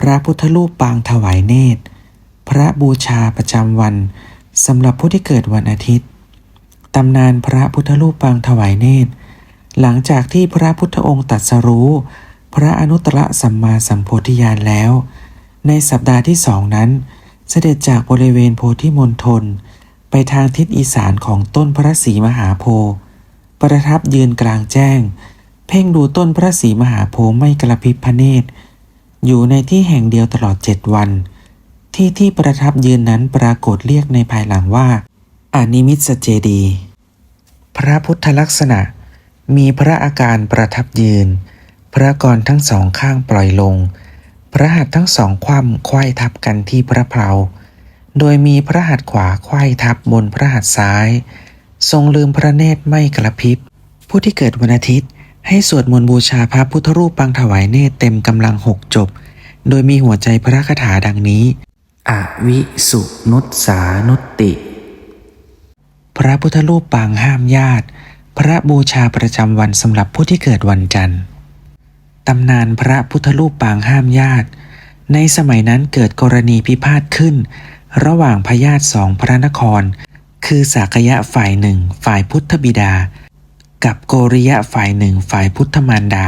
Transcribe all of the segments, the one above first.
พระพุทธรูปปางถวายเนตร พระบูชาประจำวันสำหรับผู้ที่เกิดวันอาทิตย์ ตำนานพระพุทธรูปปางถวายเนตร หลังจากที่พระพุทธองค์ตรัสรู้ พระอนุตตรสัมมาสัมโพธิญาณแล้ว ในสัปดาห์ที่สองนั้น เสด็จจากบริเวณโพธิมณฑลไปทางทิศอีสานของต้นพระศรีมหาโพธิ์ประทับยืนกลางแจ้ง เพ่งดูต้นพระศรีมหาโพธิ์ไม่กระพริบพระเนตร อยู่ในที่แห่งเดียวตลอดเจ็ดวัน ที่ที่ประทับยืนนั้นปรากฏเรียกในภายหลังว่า อานิมิตสเจดี พระพุทธลักษณะ มีพระอาการประทับยืน พระกรทั้งสองข้างปล่อยลง พระหัตถ์ทั้งสองคว่ำไขว้ทับกันที่พระเพลาโดยมีพระหัตถ์ขวาไขว้ทับบนพระหัตถ์ซ้าย ทรงลืมพระเนตรไม่กระพริบผู้ที่เกิดวันอาทิตย์ ให้สวดมนต์บูชาพระพุทธรูปปางถวายเนตรเต็มกำลังหกจบ โดยมีหัวใจพระคาถาดังนี้ อวิสุนุตสานุตติ พระพุทธรูปปางห้ามญาติ พระบูชาประจำวันสำหรับผู้ที่เกิดวันจันทร์ตำนานพระพุทธรูปปางห้ามญาติ ในสมัยนั้นเกิดกรณีพิพาทขึ้น ระหว่างพญาติสองพระนคร คือสากยะฝ่ายหนึ่งฝ่ายพุทธบิดา กับโกริยะฝ่ายหนึ่งฝ่ายพุทธมารดา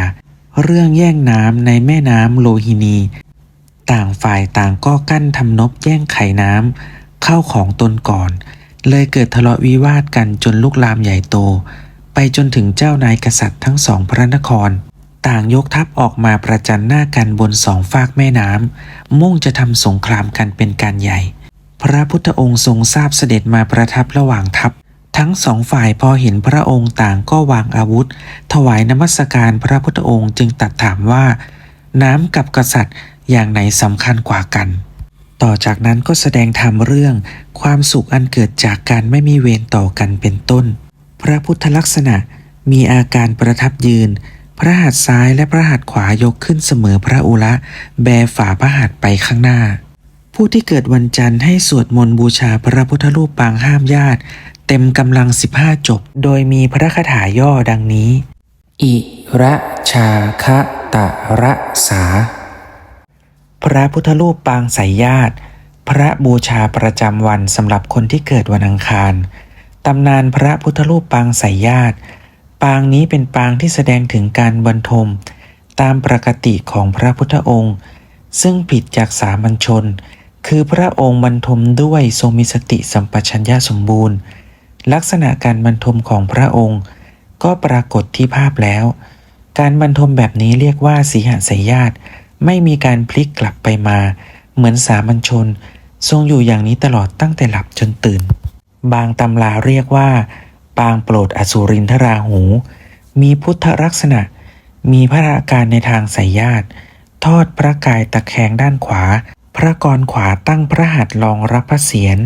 เรื่องแย่งน้ำในแม่น้ำโลหินี ต่างฝ่ายต่างก็กั้นทำนบแย่งไข่น้ำเข้าของตนก่อน เลยเกิดทะเลาะวิวาทกันจนลุกลามใหญ่โต ไปจนถึงเจ้านายกษัตริย์ทั้งสองพระนคร ต่างยกทัพออกมาประจันหน้ากันบนสองฟากแม่น้ำมุ่งจะทำสงครามกันเป็นการใหญ่ พระพุทธองค์ทรงทราบเสด็จมาประทับระหว่างทัพ ทั้งสองฝ่ายพอเห็นพระองค์ต่างก็วางอาวุธ ถวายนมัสการพระพุทธองค์จึงตัดถามว่า น้ำกับกษัตริย์อย่างไหนสำคัญกว่ากัน ต่อจากนั้นก็แสดงธรรมเรื่อง ความสุขอันเกิดจากการไม่มีเวรต่อกันเป็นต้น พระพุทธลักษณะมีอาการประทับยืน พระหัตถ์ซ้ายและพระหัตถ์ขวายกขึ้นเสมอพระอุระแบฝ่าพระหัตถ์ไปข้างหน้าผู้ที่เกิดวันจันทร์ให้สวดมนต์บูชาพระพุทธรูปปางห้ามญาติ เต็มกำลัง15จบ โดยมีพระคาถาย่อดังนี้ อิระชาคะตะระสา พระพุทธรูปปางสายญาติ พระบูชาประจำวันสำหรับคนที่เกิดวันอังคาร ตำนานพระพุทธรูปปางสายญาติ ปางนี้เป็นปางที่แสดงถึงการบรรทม ตามปกติของพระพุทธองค์ ซึ่งผิดจากสามัญชน คือพระองค์บรรทมด้วยทรงมีสติสัมปชัญญะสมบูรณ์ ลักษณะการบรรทมของพระองค์ ก็ปรากฏที่ภาพแล้ว การบรรทมแบบนี้เรียกว่าสีหสายญาติไม่มีการพลิกกลับไปมา เหมือนสามัญชน ทรงอยู่อย่างนี้ตลอดตั้งแต่หลับจนตื่น บางตำราเรียกว่า ปางโปรดอสุรินทราหู มีพุทธลักษณะ มีพระอาการในทางสายญาติ ทอดพระกายตะแคงด้านขวา พระกรขวาตั้งพระหัตถ์รองรับพระเศียร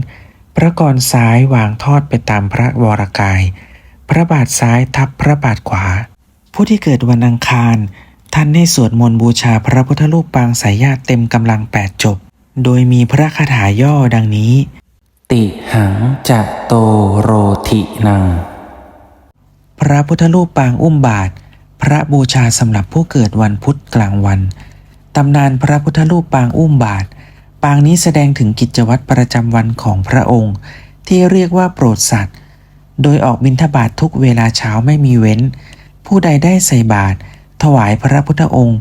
พระกรซ้ายวางทอดไปตามพระวรกาย พระบาทซ้ายทับพระบาทขวา ผู้ที่เกิดวันอังคาร ท่านให้สวดมนต์บูชาพระพุทธรูปปางสายญาติเต็มกำลังแปดจบ โดยมีพระคาถาย่อดังนี้ ติหังจะโตโรธินัง พระพุทธรูปปางอุ้มบาท พระบูชาสำหรับผู้เกิดวันพุธกลางวันตำนานพระพุทธรูปปางอุ้มบาทางนี้แสดงถึงกิจวัตรประจำวันของพระองค์ ที่เรียกว่าโปรดสัตว์ โดยออกบิณฑบาตททุกเวลาเช้าไม่มีเว้น ผู้ใดได้ใส่บาตรถวายพระพุทธองค์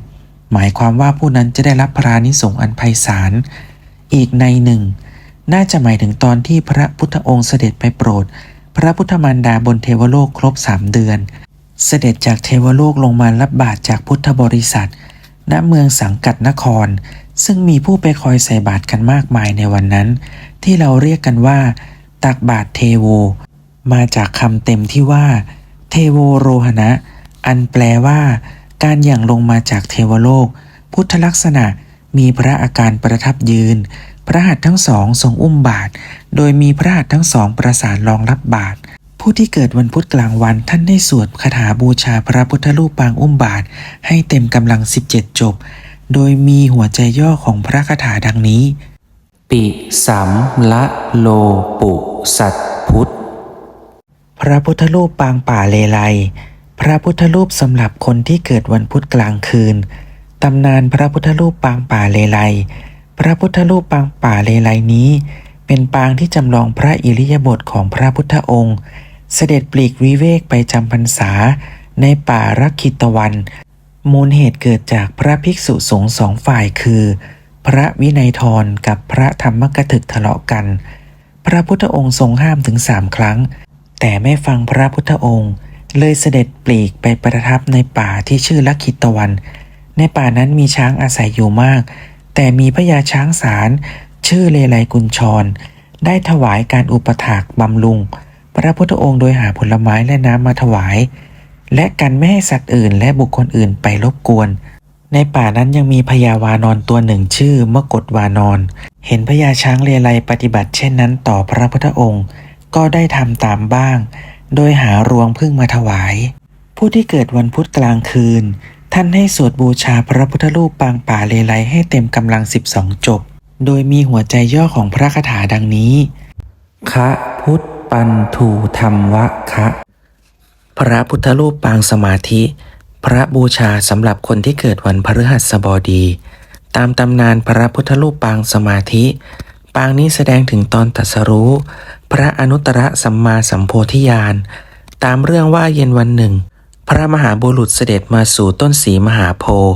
หมายความว่าผู้นั้นจะได้รับพระนิสงส์อันไพศาล อีกในหนึ่ง น่าจะหมายถึงตอนที่พระพุทธองค์เสด็จไปโปรด พระพุทธมารดาบนเทวโลกครบสามเดือน เสด็จจากเทวโลกลงมารับบาตรจากพุทธบริษัท ณเมืองสังกัดนคร ซึ่งมีผู้ไปคอยใส่บาตรกันมากมายในวันนั้น ที่เราเรียกกันว่า ตักบาตรเทโว มาจากคำเต็มที่ว่า เทโวโรหณะ อันแปลว่า การอย่างลงมาจากเทวโลก พุทธลักษณะมีพระอาการประทับยืน พระหัตถ์ทั้งสองทรงอุ้มบาทโดยมีพระหัตถ์ทั้งสองประสานรองรับบาทผู้ที่เกิดวันพุธกลางวันท่านได้สวดคาถาบูชาพระพุทธรูปปางอุ้มบาทให้เต็มกำลัง 17 จบ โดยมีหัวใจย่อของพระคาถาดังนี้ ปิสัมละโลปุสัตพุทธ พระพุทธรูปปางป่าเลไล พระพุทธรูปสำหรับคนที่เกิดวันพุธกลางคืน ตำนานพระพุทธรูปปางป่าเลไล พระพุทธรูปปางป่าเลไลนี้ เป็นปางที่จำลองพระอิริยาบถของพระพุทธองค์ เสด็จปลีกวิเวกไปจำพรรษาในป่ารักขิตวัน มูลเหตุเกิดจากพระภิกษุสงฆ์สองฝ่ายคือ พระวินัยทรกับพระธรรมกถึกทะเลาะกัน พระพุทธองค์ทรงห้ามถึงสามครั้ง แต่ไม่ฟังพระพุทธองค์ เลยเสด็จปลีกไปประทับในป่าที่ชื่อลักขิตวัน ในป่านั้นมีช้างอาศัยอยู่มาก แต่มีพญาช้างสาร ชื่อเลไลกุญชร ได้ถวายการอุปถากบำรุง พระพุทธองค์โดยหาผลไม้และน้ำมาถวาย และกันไม่ให้สัตว์อื่นและบุคคลอื่นไปรบกวน ในป่านั้นยังมีพญาวานอนตัวหนึ่งชื่อมกฎวานอน เห็นพญาช้างเลไลปฏิบัติเช่นนั้นต่อพระพุทธองค์ ก็ได้ทำตามบ้าง โดยหารวงพึ่งมาถวาย ผู้ที่เกิดวันพุธกลางคืน ท่านให้สวดบูชาพระพุทธรูปปางป่าเลไลให้เต็มกำลัง12จบ โดยมีหัวใจย่อของพระคาถาดังนี้ คะพุทธปันทูธรรมวะคะ พระพุทธรูปปางสมาธิ พระบูชาสำหรับคนที่เกิดวันพฤหัสบดี ตามตำนานพระพุทธรูปปางสมาธิ ปางนี้แสดงถึงตอนตัสรู้ พระอนุตตรสัมมาสัมโพธิญาณ ตามเรื่องว่าเย็นวันหนึ่ง พระมหาบุรุษเสด็จมาสู่ต้นสีมหาโพธิ์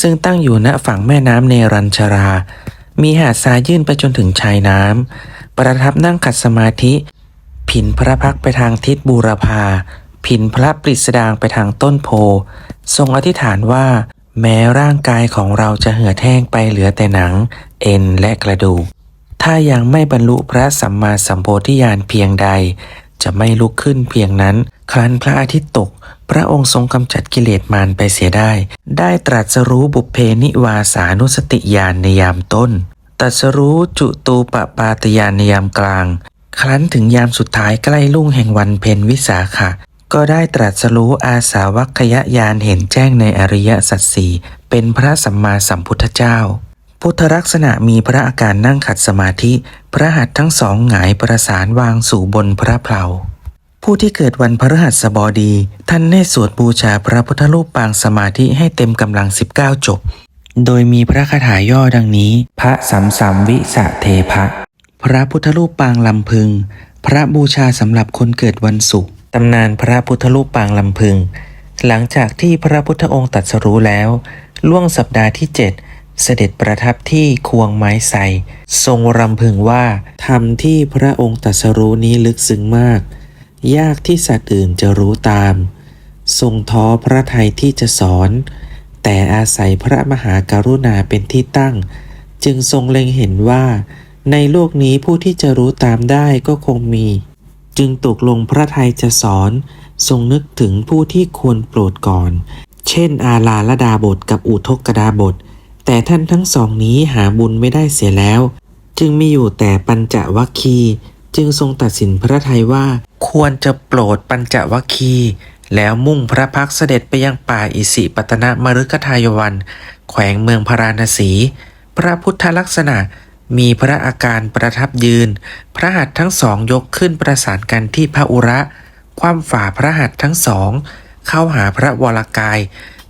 ซึ่งตั้งอยู่ณฝั่งแม่น้ำเนรัญชรา มีหาดทรายยื่นไปจนถึงชายน้ำประทับนั่งขัดสมาธิ ผินพระพักไปทางทิศบูรพา ผินพระปริสดางไปทางต้นโพ ทรงอธิษฐานว่า แม้ร่างกายของเราจะเหือดแห้งไปเหลือแต่หนัง เอ็นและกระดูก ถ้ายังไม่บรรลุพระสัมมาสัมโพธิญาณเพียงใด จะไม่ลุกขึ้นเพียงนั้น ครั้นพระอาทิตย์ตก พระองค์ทรงกำจัดกิเลสมารไปเสียได้ ได้ตรัสรู้บุพเพนิวาสานุสติญาณในยามต้น ตรัสรู้จุตูปปาตญาณในยามกลางครั้นถึงยามสุดท้ายใกล้ลุ่งแห่งวันเพ็ญวิสาขะ ก็ได้ตรัสรู้อาสาวัคยญาณเห็นแจ้งในอริยสัจสี่เป็นพระสัมมาสัมพุทธเจ้า พุทธลักษณะมีพระอาการนั่งขัดสมาธิ พระหัตถ์ทั้งสองหงายประสานวางสู่บนพระเพลาผู้ที่เกิดวันพฤหัสบดี ท่านได้สวดบูชาพระพุทธรูปปางสมาธิให้เต็มกำลัง 19 จบ โดยมีพระคาถาย่อดังนี้ พระสัมสัมวิสะเทพะ พระพุทธรูปปางลำพึง พระบูชาสำหรับคนเกิดวันศุกร์ ตำนานพระพุทธรูปปางลำพึง หลังจากที่พระพุทธองค์ตรัสรู้แล้ว ล่วงสัปดาห์ที่ 7 เสด็จประทับที่ควงไม้ไซทรงรำพึงว่าธรรมที่พระองค์ตรัสรู้นี้ลึกซึ้งมาก ยากที่สัตว์อื่นจะรู้ตาม ทรงท้อพระทัยที่จะสอน แต่อาศัยพระมหากรุณาเป็นที่ตั้ง จึงทรงเล็งเห็นว่า ในโลกนี้ผู้ที่จะรู้ตามได้ก็คงมี จึงตกลงพระไทยจะสอนทรงนึกถึงผู้ที่ควรโปรดก่อน เช่น อาลาละดาบทกับอุทกกดาบท แต่ท่านทั้งสองนี้หาบุญไม่ได้เสียแล้ว จึงมีอยู่แต่ปัญจวัคคีจึงทรงตัดสินพระไทยว่า ควรจะโปรดปัญจวัคคีแล้วมุ่งพระพักเสด็จไปยังป่าอิสิปตนมฤคทายวัน แขวงเมืองพาราณสี พระพุทธลักษณะ มีพระอาการประทับยืน พระหัตถ์ทั้งสองยกขึ้นประสานกันที่พระอุระ ความฝ่าพระหัตถ์ทั้งสอง เข้าหาพระวรากาย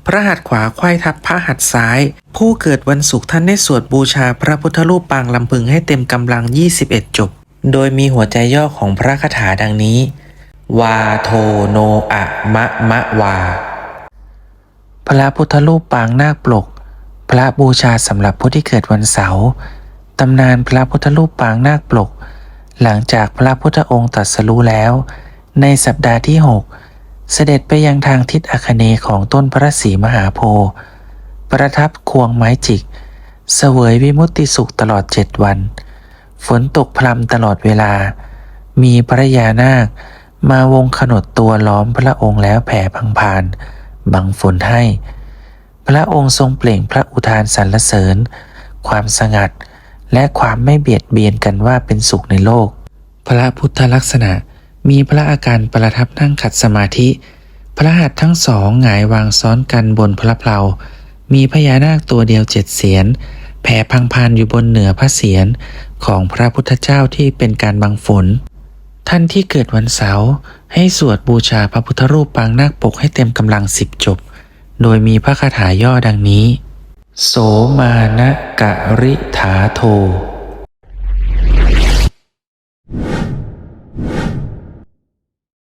พระหัตถ์ขวาไขว้ทับพระหัตถ์ซ้าย ผู้เกิดวันศุกร์ท่านได้สวดบูชาพระพุทธรูปปางลำพึงให้เต็มกำลัง 21 จบ โดยมีหัวใจย่อของพระคาถาดังนี้ วาโทโนอะมะมะวา พระพุทธรูปปางนาคปลก พระบูชาสำหรับผู้ที่เกิดวันเสาร์ ตำนานพระพุทธรูปปางนาคปลก หลังจากพระพุทธองค์ตรัสรู้แล้ว ในสัปดาห์ที่ 6 เสด็จไปยังทางทิศอาคเนย์ของต้นพระศรีมหาโพธิ์ประทับควงไม้จิก เสวยวิมุตติสุขตลอดเจ็ดวัน ฝนตกพรำตลอดเวลา มีพระยานาค มาวงขนดตัวล้อมพระองค์แล้วแผ่พังพานบังฝนให้ พระองค์ทรงเปล่งพระอุทานสรรเสริญ ความสงัด และความไม่เบียดเบียนกันว่าเป็นสุขในโลก พระพุทธลักษณะมีพระอาการประทับนั่งขัดสมาธิ พระหัตถ์ทั้งสองหงายวางซ้อนกันบนพระเพลา มีพญานาคตัวเดียวเจ็ดเสียน แผ่พังพานอยู่บนเหนือพระเศียรของพระพุทธเจ้าที่เป็นการบังฝน ท่านที่เกิดวันเสาร์ให้สวดบูชาพระพุทธรูปปางนาคปกให้เต็มกำลังสิบจบ โดยมีพระคาถาย่อดังนี้ โสมานะกะริถาโท